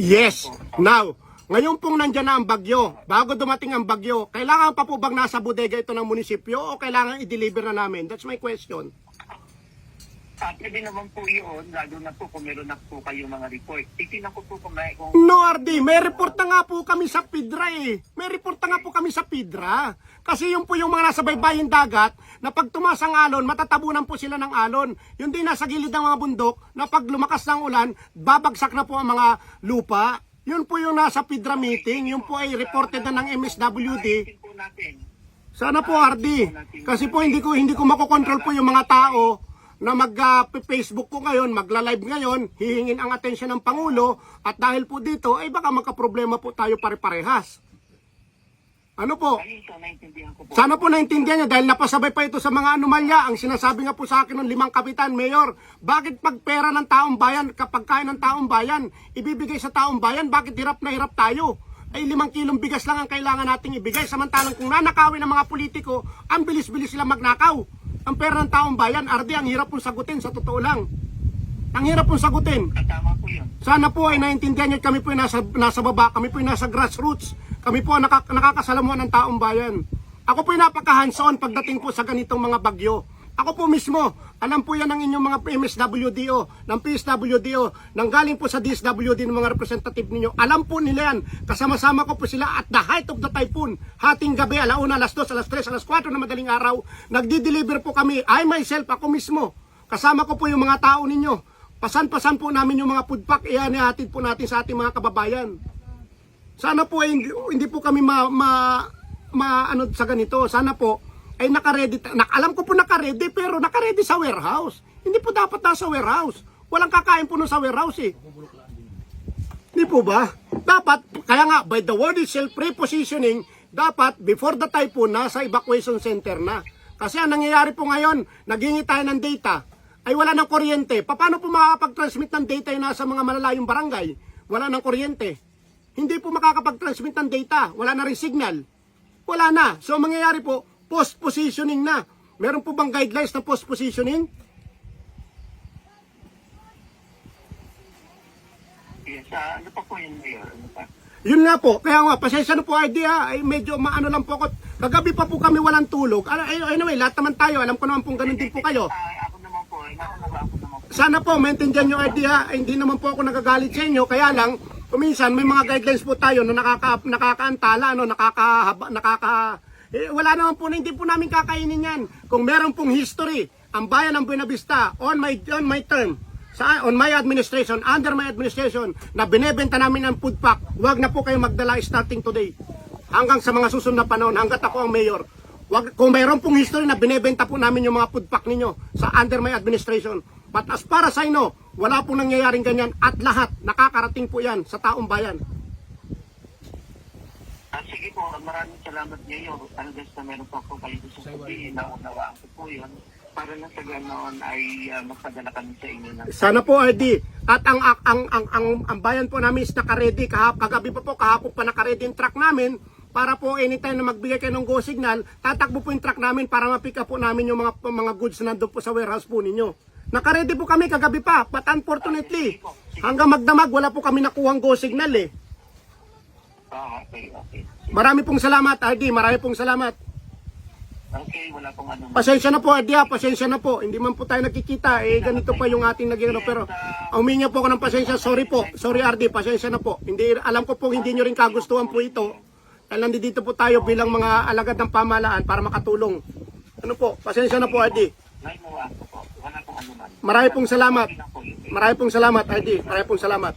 Yes. Now, ngayon pong nandyan na ang bagyo, bago dumating ang bagyo, kailangan pa po bang nasa bodega ito ng munisipyo o kailangan i-deliver na namin? That's my question. Pwede naman po yun, lalo na po kung meron na po kayo mga report. Titignan ko po kung may kung No, RD, may report na nga po kami sa PIDRA eh. May report na nga po kami sa PIDRA. Kasi yung po yung mga nasa baybayin dagat, na pag tumas ang alon, matatabunan po sila ng alon. Yung din nasa gilid ng mga bundok, na pag lumakas ng ulan, babagsak na po ang mga lupa. Yun po yung nasa PIDRA meeting, yun po ay reported na ng MSWD. Sana po RD. Kasi po hindi ko hindi ko makokontrol po yung mga tao na mag-Facebook ko ngayon, magla-live ngayon, hihingin ang atensyon ng Pangulo at dahil po dito ay baka magka-problema po tayo pare-parehas. Ano po? Sana po naintindihan niya dahil napasabay pa ito sa mga anomalya. Ang sinasabi nga po sa akin ng limang kapitan, Mayor, bakit pag pera ng taong bayan, kapag kain ng taong bayan, ibibigay sa taong bayan, bakit hirap na hirap tayo? Ay limang kilong bigas lang ang kailangan nating ibigay. Samantalang kung nanakawin ng mga politiko, ang bilis-bilis sila magnakaw. Ang pera ng taong bayan, Ardi, ang hirap pong sagutin sa totoo lang. Ang hirap pong sagutin. Tama po yun. Sana po ay naintindihan niyo kami po ay nasa, nasa baba, kami po ay nasa grassroots, kami po ang nakak- nakakasalamuhan ng taong bayan. Ako po ay napaka-hands-on pagdating po sa ganitong mga bagyo. Ako po mismo, alam po yan ng inyong mga MSWDO, ng PSWDO, nang galing po sa DSWD ng mga representative ninyo. Alam po nila yan, kasama-sama ko po sila at the height of the typhoon. Hating gabi, alauna, alas 2, alas 3, alas 4 na madaling araw, nagdi-deliver po kami, I myself, ako mismo, kasama ko po yung mga tao ninyo. Pasan-pasan po namin yung mga food pack, iyan ihatid po natin sa ating mga kababayan. Sana po ay hindi, po kami ma, ma, ma- ano sa ganito. Sana po ay nakaredy. Na, alam ko po nakaredy pero nakaredy sa warehouse. Hindi po dapat nasa warehouse. Walang kakain po sa warehouse eh. Hindi po ba? Dapat, kaya nga, by the word itself, pre-positioning, dapat, before the typhoon, nasa evacuation center na. Kasi ang nangyayari po ngayon, naghingi tayo ng data, ay wala ng kuryente. Paano po makakapag-transmit ng data yung nasa mga malalayong barangay? Wala ng kuryente. Hindi po makakapag-transmit ng data. Wala na rin signal. Wala na. So, ang mangyayari po, post-positioning na. Meron po bang guidelines ng post-positioning? Yes, ah, ano pa po yun, Mayor? Ano pa? Yun nga po, kaya nga, pasensya na po idea, ay medyo maano lang po ako. Kagabi pa po kami walang tulog. Ay- Anyway, lahat naman tayo, alam ko naman pong ganun din po kayo. Ah, ako naman po, eh, ako naman, ako naman po. Sana po, maintindihan yung idea, ay, hindi naman po ako nagagalit sa inyo, kaya lang, kuminsan may mga guidelines po tayo na nakaka, nakakaantala, no, nakakahaba, nakaka... Eh, wala naman po na hindi po namin kakainin yan. Kung meron pong history, ang bayan ng Buena Vista, on my, on my term, sa on my administration, under my administration, na binebenta namin ang food pack, wag na po kayo magdala starting today. Hanggang sa mga susunod na panahon, hanggat ako ang mayor. Wag, kung mayroon pong history na binebenta po namin yung mga food pack ninyo sa under my administration. But as far as I know, wala pong nangyayaring ganyan at lahat nakakarating po yan sa taong bayan. Po, maraming salamat ngayon. Talagang sa meron po kayo gusto sabihin, naunawaan ko po yun. Para na sa ganoon ay uh, magpadala kami sa inyo ng Sana po ID. At ang ang ang ang, ang, ang bayan po namin is naka-ready kahap kagabi pa po kahapon pa naka-ready yung truck namin para po anytime na magbigay kayo ng go signal, tatakbo po yung truck namin para ma-pick up po namin yung mga mga goods na nandun po sa warehouse po ninyo. Naka-ready po kami kagabi pa, but unfortunately, hanggang magdamag wala po kami nakuhang go signal eh. Ah, okay, okay. Marami pong salamat, ID. Marami pong salamat. Okay, wala pong ano. Pasensya na po, ID. ah. Pasensya na po. Hindi man po tayo nakikita. Eh, ganito pa yung ating naging ano. Pero, uminya po ako ng pasensya. Sorry po. Sorry, RD. Pasensya na po. Hindi, alam ko po, hindi nyo rin kagustuhan po ito. Dahil nandito po tayo bilang mga alagad ng pamalaan para makatulong. Ano po? Pasensya na po, RD. Ano. Marami pong salamat. Marami pong salamat, RD. Marami pong salamat.